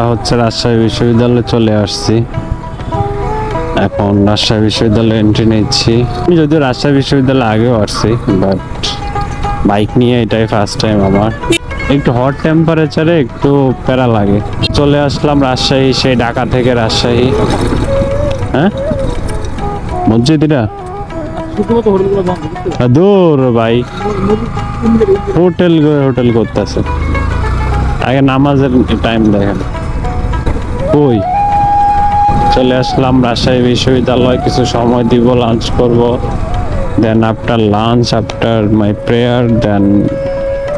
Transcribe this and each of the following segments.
আমরা হচ্ছে রাজশাহী বিশ্ববিদ্যালয়ে চলে আসছি। এখন রাজশাহী বিশ্ববিদ্যালয়ে এন্ট্রি নিচ্ছি। আমি যদিও রাজশাহী বিশ্ববিদ্যালয়ে আগেও আসছি বাট বাইক নিয়ে এটাই ফার্স্ট টাইম আমার। একটু হট টেম্পারেচারে একটু প্যারা লাগে। চলে আসলাম রাজশাহী, সেই ঢাকা থেকে রাজশাহী। হ্যাঁ? বন্ধ দূর ভাই। হোটেল হোটেল করতেছে। আগে নামাজের টাইম দেখেন। কই? চলে আসলাম রাজশাহী বিশ্ববিদ্যালয় কিছু সময় দিব লাঞ্চ করব then after lunch after my prayer then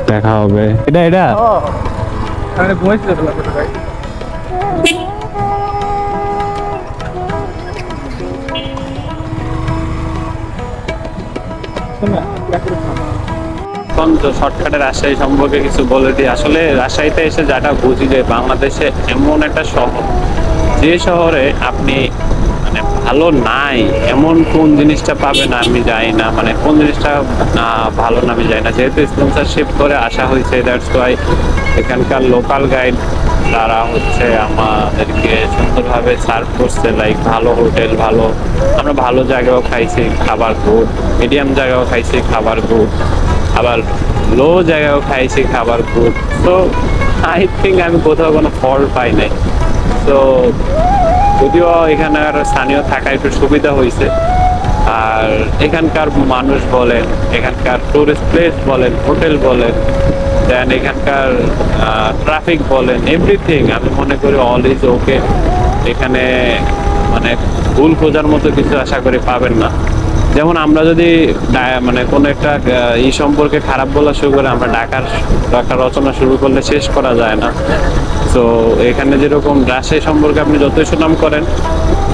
দেখা হবে। এটা এটা? এখন তো শর্টকাটে রাজশাহী সম্পর্কে কিছু বলে দিই। আসলে রাজশাহীতে এসে যেটা বুঝি যে বাংলাদেশে এমন একটা শহর, যে শহরে আপনি মানে ভালো নাই, এমন কোন জিনিসটা পাবেন আমি জানি না। মানে কোন জিনিসটা না ভালো না আমি জানি না। যেহেতু স্পন্সরশিপ করে আসা হয়েছে দ্যাটস ওয়াই এখানকার লোকাল গাইড তারা হচ্ছে আমাদেরকে সুন্দরভাবে সার্ভ করছে লাইক ভালো হোটেল ভালো, আমরা ভালো জায়গাও খাইছি, খাবার গুড মিডিয়াম জায়গাও খাইছি, খাবার গুড আবার লো জায়গাও খাইছি, খাবার গুড তো আই থিঙ্ক আমি কোথাও কোনো ফল পাই নাই। তো যদিও এখানকার স্থানীয় থাকা একটু সুবিধা হয়েছে আর এখানকার মানুষ বলেন, এখানকার টুরিস্ট প্লেস বলেন হোটেল বলেন দেন এখানকার ট্রাফিক বলেন এভরিথিং আমি মনে করি অল ইজ ওকে এখানে মানে ভুল খোঁজার মতো কিছু আশা করি পাবেন না। যেমন আমরা যদি মানে কোনো একটা ই সম্পর্কে খারাপ বলা শুরু করে আমরা ডাকার একটা রচনা শুরু করলে শেষ করা যায় না। তো এখানে যেরকম রাজশাহী সম্পর্কে আপনি যতই সুনাম করেন,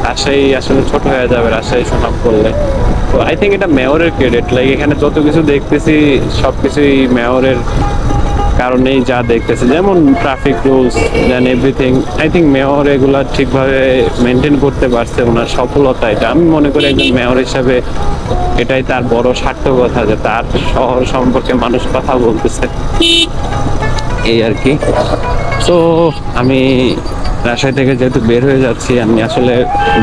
রাজশাহী আসলে ছোট হয়ে যাবে রাজশাহী সুনাম করলে। তো আই থিঙ্ক এটা মেয়রের ক্রেডিট লাইক এখানে যত কিছু দেখতেছি সব কিছুই মেয়রের কারণেই যা দেখতেছি, যেমন traffic rules then everything I think mayor এগুলা ঠিকভাবে মেনটেন করতে পারছে ওনার সফলতা এটা। আমি মনে করি একজন মেয়র হিসাবে এটাই তার বড় সার্থকতা, যে তার শহর সম্পর্কে মানুষ কথা বলতেছে। এই আর কি। তো আমি রাজশাহী থেকে যেহেতু বের হয়ে যাচ্ছি, আমি আসলে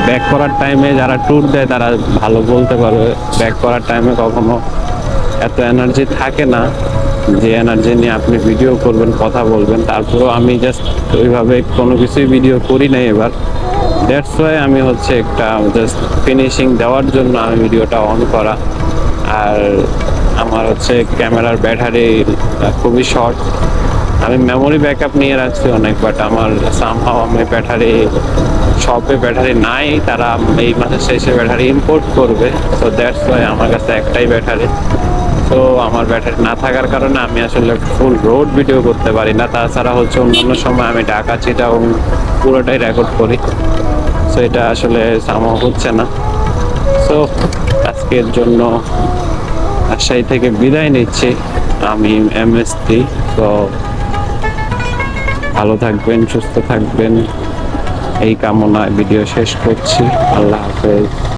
ব্যাক করার টাইমে যারা ট্যুর দেয়, তারা ভালো বলতে পারবে। ব্যাক করার টাইমে কখনো এত এনার্জি থাকে না। যে এনার্জি নিয়ে আপনি ভিডিও করবেন, কথা বলবেন, তারপরেও আমি জাস্ট ওইভাবে কোনো কিছুই ভিডিও করি নাই এবার। দ্যাটস ওয়াই আমি হচ্ছে একটা জাস্ট ফিনিশিং দেওয়ার জন্য আমি ভিডিওটা অন করা। আর আমার হচ্ছে ক্যামেরার ব্যাটারি খুবই শর্ট আমি মেমোরি ব্যাকআপ নিয়ে রাখছি অনেক বাট আমার সামহাও আমি ব্যাটারি শপে ব্যাটারি নাই, তারা এই মাসের শেষে ব্যাটারি ইম্পোর্ট করবে। তো দ্যাটস ওয়াই আমার কাছে একটাই ব্যাটারি তো আমার ব্যাটারি না থাকার কারণে আমি আসলে ফুল রোড ভিডিও করতে পারি না। তাছাড়া হচ্ছে অন্যান্য সময় আমি ঢাকা চিটা পুরোটাই রেকর্ড করি। তো এটা আসলে সামহাও হচ্ছে না। তো আজকের জন্য রাজশাহী থেকে বিদায় নিচ্ছি। আমি এম এস তো ভালো থাকবেন, সুস্থ থাকবেন। এই কামনায় ভিডিও শেষ করছি। আল্লাহ হাফেজ।